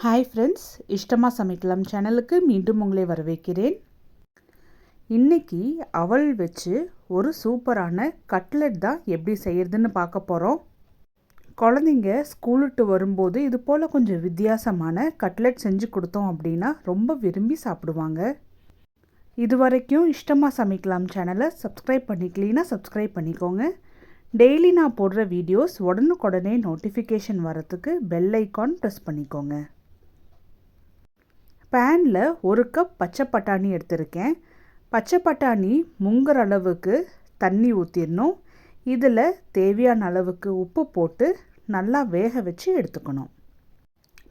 Hi friends இஷ்டமாக சமைக்கலாம் சேனலுக்கு மீண்டும் உங்களை வரவேற்கிறேன். இன்றைக்கி அவல் வச்சு ஒரு சூப்பரான கட்லெட் தான் எப்படி செய்கிறதுன்னு பார்க்க போகிறோம் குழந்தைங்க ஸ்கூலுட்டு வரும்போது இது போல் கொஞ்சம் வித்தியாசமான கட்லெட் செஞ்சு கொடுத்தோம் அப்படின்னா ரொம்ப விரும்பி சாப்பிடுவாங்க. இது வரைக்கும் இஷ்டமாக சமைக்கலாம் சேனலை சப்ஸ்கிரைப் பண்ணிக்கலீன்னா சப்ஸ்கிரைப் பண்ணிக்கோங்க. டெய்லி நான் போடுற வீடியோஸ் உடனுக்குடனே நோட்டிஃபிகேஷன் வரத்துக்கு பெல் ஐக்கான் ப்ரெஸ் பண்ணிக்கோங்க. பேனில் ஒரு கப் பச்சை பட்டாணி எடுத்திருக்கேன். பச்சை பட்டாணி முங்குற அளவுக்கு தண்ணி ஊற்றிடணும் இதில் தேவையான அளவுக்கு உப்பு போட்டு நல்லா வேக வச்சு எடுத்துக்கணும்.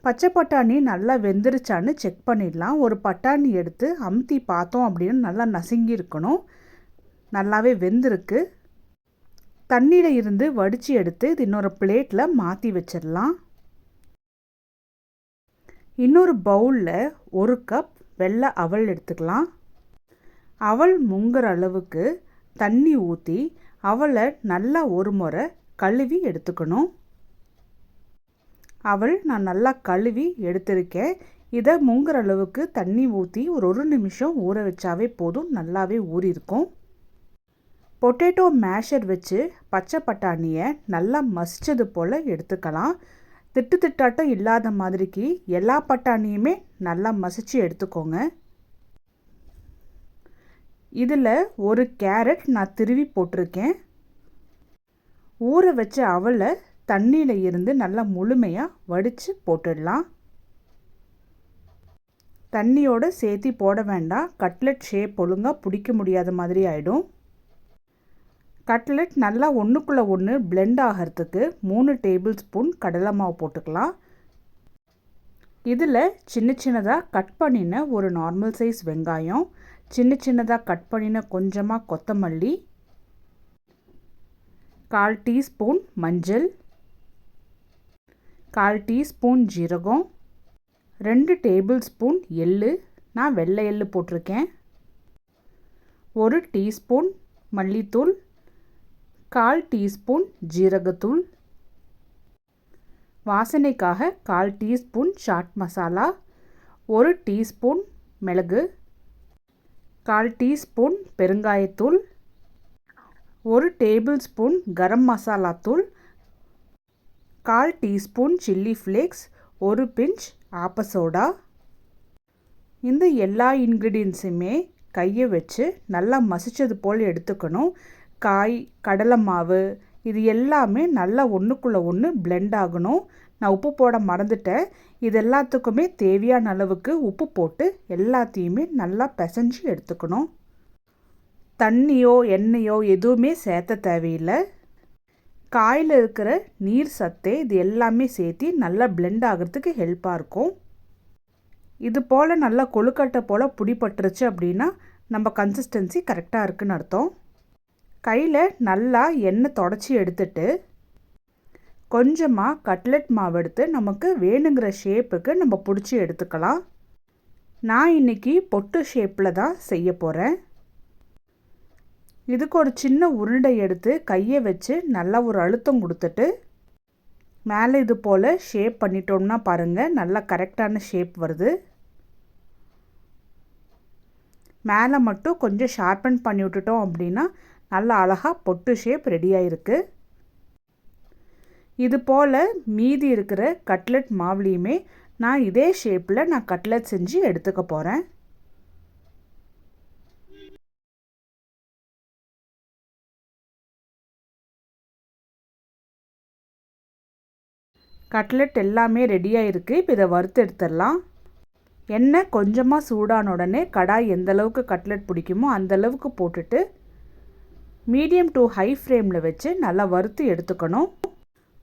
பச்சை பட்டாணி நல்லா வெந்துருச்சான்னு செக் பண்ணிடலாம். ஒரு பட்டாணி எடுத்து அமுத்தி பார்த்தோம் அப்படின்னு நல்லா நசுங்கி இருக்கணும். நல்லாவே வெந்திருக்கு. தண்ணியில் இருந்து வடித்து எடுத்து இது இன்னொரு பிளேட்டில் மாற்றி வச்சிடலாம். இன்னொரு பவுலில் ஒரு கப் வெள்ளை அவல் எடுத்துக்கலாம். அவல் முங்குற அளவுக்கு தண்ணி ஊற்றி அவளை நல்லா ஒரு முறை கழுவி எடுத்துக்கணும். அவள் நான் நல்லா கழுவி எடுத்திருக்கேன். இதை முங்குற அளவுக்கு தண்ணி ஊற்றி ஒரு ஒரு நிமிஷம் ஊற வச்சாவே போதும் நல்லாவே ஊறியிருக்கும் பொட்டேட்டோ மேஷர் வச்சு பச்சை பட்டாணியை நல்லா மசிச்சது போல் எடுத்துக்கலாம். திட்டு திட்டாட்டம் இல்லாத மாதிரிக்கு எல்லா பட்டாணியுமே நல்லா மசிச்சு எடுத்துக்கோங்க. இதில் ஒரு கேரட் நான் திருவி போட்டிருக்கேன். ஊற வச்ச அவளை தண்ணியில் இருந்து நல்லா முழுமையாக வடித்து போட்டுடலாம். தண்ணியோடு சேர்த்தி போட வேண்டாம். கட்லெட் ஷேப் ஒழுங்காக பிடிக்க முடியாத மாதிரி ஆகிடும் கட்லெட் நல்லா ஒன்றுக்குள்ளே ஒன்று பிளெண்ட் ஆகிறதுக்கு மூணு டேபிள் ஸ்பூன் கடலை மாவு போட்டுக்கலாம். இதில் சின்ன சின்னதாக கட் பண்ணின ஒரு நார்மல் சைஸ் வெங்காயம் சின்ன சின்னதாக கட் பண்ணின கொஞ்சமாக கொத்தமல்லி கால் டீஸ்பூன் மஞ்சள் கால் டீஸ்பூன் ஜீரகம் ரெண்டு டேபிள் ஸ்பூன் எள்ளு. நான் வெள்ளை எள்ளு போட்டிருக்கேன். ஒரு டீஸ்பூன் மல்லித்தூள் கால் டீஸ்பூன் ஜீரகத்தூள். வாசனைக்காக கால் டீஸ்பூன் சாட் மசாலா. ஒரு டீஸ்பூன் மிளகு. கால் டீஸ்பூன் பெருங்காயத்தூள். ஒரு டேபிள் ஸ்பூன் கரம் மசாலா தூள். கால் டீஸ்பூன் சில்லி ஃப்ளேக்ஸ். ஒரு பிஞ்ச் ஆப்பசோடா இந்த எல்லா இன்க்ரீடியன்ஸுமே கையை வச்சு நல்லா மசித்தது போல் எடுத்துக்கணும். காய் கடலை மாவு இது எல்லாமே நல்லா ஒன்றுக்குள்ளே ஒன்று பிளெண்ட் ஆகணும். நான் உப்பு போட மறந்துட்டேன். இது எல்லாத்துக்குமே தேவையான அளவுக்கு உப்பு போட்டு எல்லாத்தையுமே நல்லா பிசைஞ்சு எடுத்துக்கணும். தண்ணியோ எண்ணெயோ எதுவுமே சேர்த்த தேவையில்லை. காயில் இருக்கிற நீர் சத்தே இது எல்லாமே சேர்த்து நல்லா பிளெண்ட் ஆகிறதுக்கு ஹெல்ப்பாக இருக்கும். இது போல் நல்லா கொழுக்கட்டை போல் பிடிபட்டுருச்சு அப்படின்னா நம்ம கன்சிஸ்டன்சி கரெக்டாக இருக்குன்னு அர்த்தம். கையில் நல்லா எண்ணெய் தொடச்சி எடுத்துட்டு கொஞ்சமாக கட்லெட் மாவு எடுத்து நமக்கு வேணுங்கிற ஷேப்புக்கு நம்ம பிடிச்சி எடுத்துக்கலாம். நான் இன்றைக்கி பொட்டு ஷேப்பில் தான் செய்ய போகிறேன் இதுக்கு ஒரு சின்ன உருண்டை எடுத்து கையை வச்சு நல்லா ஒரு அழுத்தம் கொடுத்துட்டு மேலே இது போல் ஷேப் பண்ணிட்டோம்னா பாருங்கள் நல்லா கரெக்டான ஷேப் வருது. மேலே மட்டும் கொஞ்சம் ஷார்பன் பண்ணி விட்டுட்டோம் அப்படின்னா நல்லா அழகாக பொட்டு ஷேப் ரெடியாகிருக்கு இது போல் மீதி இருக்கிற கட்லெட் மாவுலேயுமே நான் இதே ஷேப்பில் நான் கட்லெட் செஞ்சு எடுத்துக்க போகிறேன் கட்லெட் எல்லாமே ரெடியாக இருக்குது இப்போ இதை வறுத்து எடுத்துடலாம். எண்ணெய் கொஞ்சமாக சூடான உடனே கடாய் எந்த அளவுக்கு கட்லெட் பிடிக்குமோ அந்தளவுக்கு போட்டுட்டு மீடியம் டு ஹை ஃப்ளேமில் வச்சு நல்லா வறுத்து எடுத்துக்கணும்.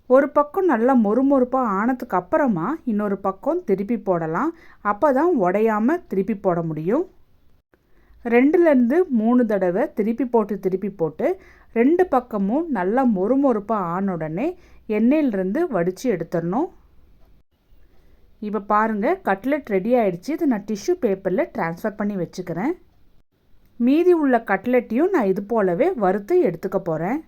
ஒரு பக்கம் நல்லா மொறுமொறுப்பாக ஆனதுக்கு அப்புறமா இன்னொரு பக்கம் திருப்பி போடலாம். அப்போ தான் உடையாமல் திருப்பி போட முடியும். ரெண்டுலேருந்து மூணு தடவை திருப்பி போட்டு திருப்பி போட்டு ரெண்டு பக்கமும் நல்லா மொறுமொறுப்பாக ஆன உடனே எண்ணெயிலிருந்து வடித்து எடுத்துடணும். இப்போ பாருங்கள் கட்லெட் ரெடி ஆகிடுச்சி இதை நான் டிஷ்யூ பேப்பரில் ட்ரான்ஸ்ஃபர் பண்ணி வச்சுக்கிறேன். மீதி உள்ள கட்லெட்டையும் நான் இது போலவே வறுத்து எடுத்துக்க போகிறேன்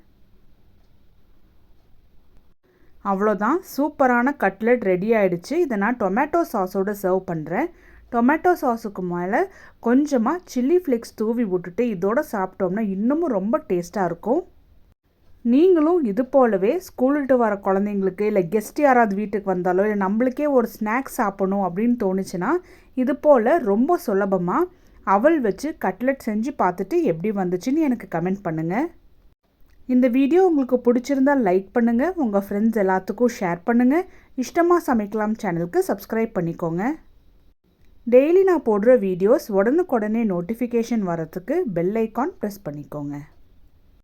அவ்வளோதான். சூப்பரான கட்லெட் ரெடி ஆயிடுச்சு. இதை நான் டொமேட்டோ சாஸோடு சர்வ் பண்ணுறேன் டொமேட்டோ சாஸுக்கு மேலே கொஞ்சமாக சில்லி ஃப்ளேக்ஸ் தூவி விட்டுட்டு இதோட சாப்பிட்டோம்னா இன்னமும் ரொம்ப டேஸ்ட்டாக இருக்கும். நீங்களும் இது போலவே ஸ்கூல் வர குழந்தைங்களுக்கு இல்லை கெஸ்ட் யாராவது வீட்டுக்கு வந்தாலோ இல்லை நம்மளுக்கே ஒரு ஸ்நாக்ஸ் சாப்பிடணும் அப்படின்னு தோணுச்சுன்னா இது போல் ரொம்ப சுலபமாக அவல் வச்சு கட்லெட் செஞ்சு பார்த்துட்டு எப்படி வந்துச்சுன்னு எனக்கு கமெண்ட் பண்ணுங்கள் இந்த வீடியோ உங்களுக்கு பிடிச்சிருந்தால் லைக் பண்ணுங்கள் உங்கள் ஃப்ரெண்ட்ஸ் எல்லாத்துக்கும் ஷேர் பண்ணுங்கள் இஷ்டமாக சமைக்கலாம் சேனலுக்கு சப்ஸ்கிரைப் பண்ணிக்கோங்க. டெய்லி நான் போடுற வீடியோஸ் உடனுக்குடனே நோட்டிஃபிகேஷன் வரத்துக்கு பெல் ஐக்கான் ப்ரெஸ் பண்ணிக்கோங்க.